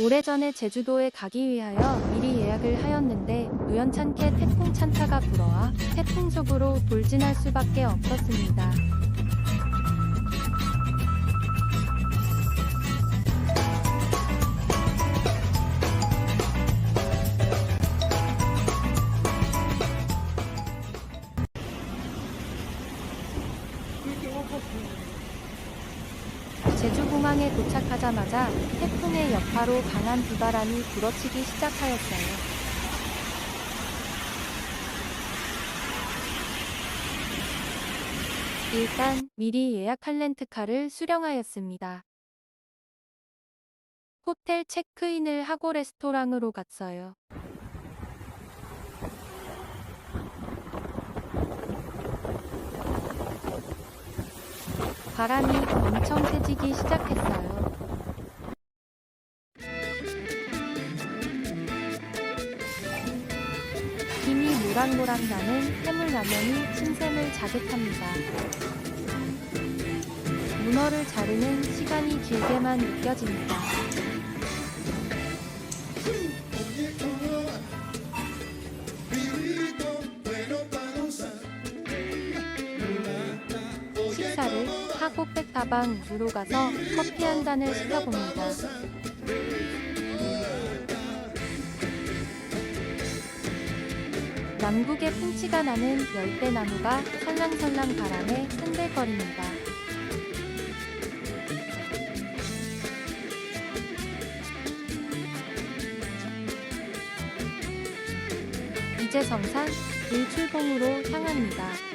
오래전에 제주도에 가기 위하여 미리 예약을 하였는데 우연찮게 태풍 찬타가 불어와 태풍 속으로 돌진할 수밖에 없었습니다. 제주공항에 도착하자마자 태풍의 여파로 강한 비바람이 불어치기 시작하였어요. 일단 미리 예약한 렌트카를 수령하였습니다. 호텔 체크인을 하고 레스토랑으로 갔어요. 바람이 엄청 세지기 시작했어요. 김이 모락모락 나는 해물라면이 침샘을 자극합니다. 문어를 자르는 시간이 길게만 느껴집니다. 다방으로 가서 커피 한 잔을 시켜봅니다. 남국의 풍치가 나는 열대나무가 설랑설랑 바람에 흔들거립니다. 이제 정상 일출봉으로 향합니다.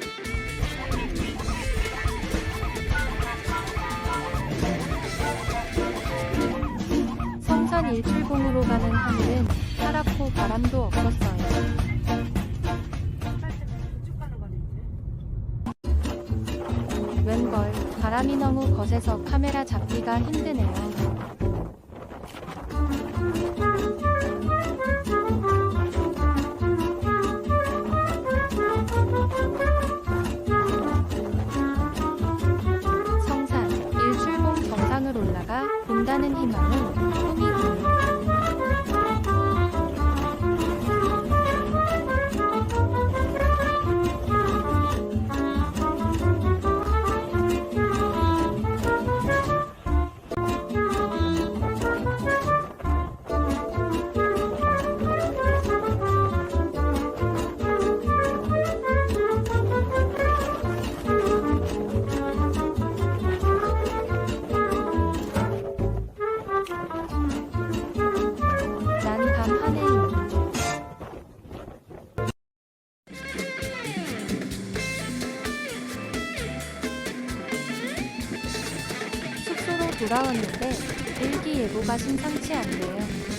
성산 일출봉으로 가는 하늘은 파랗고 바람도 없었어요. 웬걸 바람이 너무 거세서 카메라 잡기가 힘드네요. 성산 일출봉 정상을 올라가 본다는 희망은 돌아왔는데 일기예보가 심상치 않네요.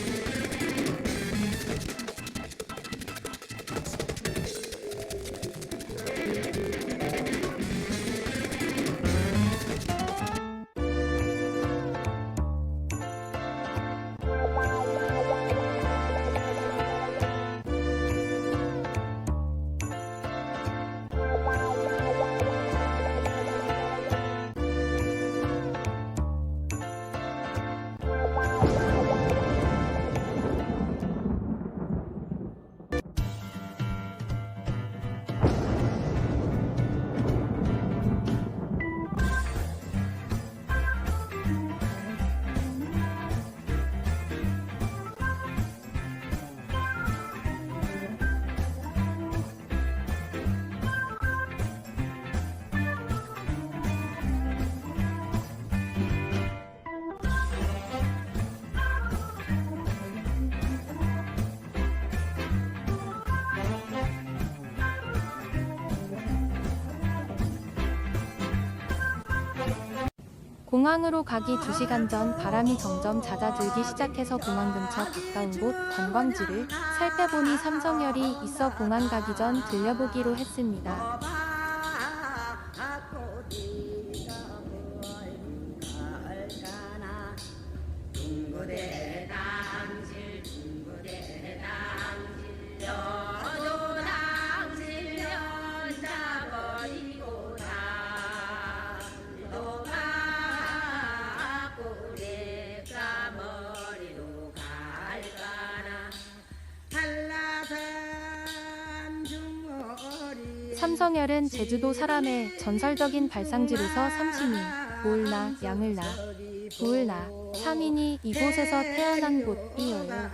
공항으로 가기 2시간 전 바람이 점점 잦아들기 시작해서 공항 근처 가까운 곳 관광지를 살펴보니 삼성열이 있어 공항 가기 전 들려보기로 했습니다. 둥 삼성열은 제주도 사람의 전설적인 발상지로서 삼신이 보을나 양을나 부을나 삼인이 이곳에서 태어난 곳이어요.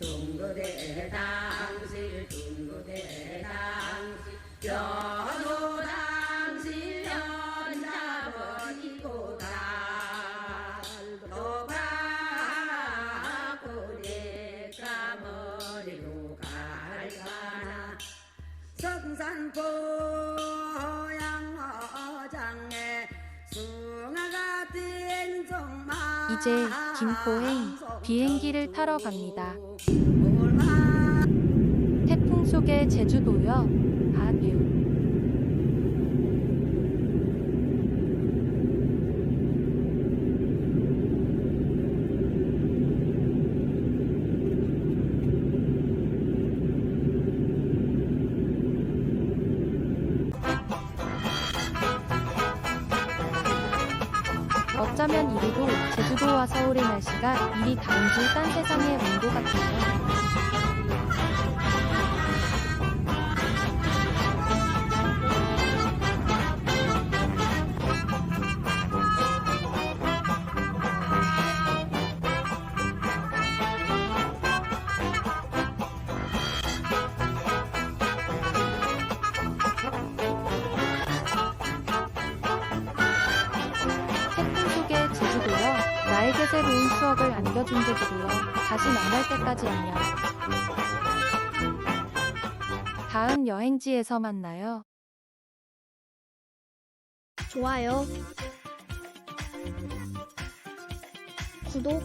둥그대 당실 둥그대 당실 이제 김포행 비행기를 타러 갑니다. 태풍 속의 제주도요. 아뷰. 제주도와 서울의 날씨가 이리 다른지 딴 세상에 온 것 같아요. 나에게 새로운 추억을 안겨준 제주도요. 다시 만날 때까지 안녕. 다음 여행지에서 만나요. 좋아요, 구독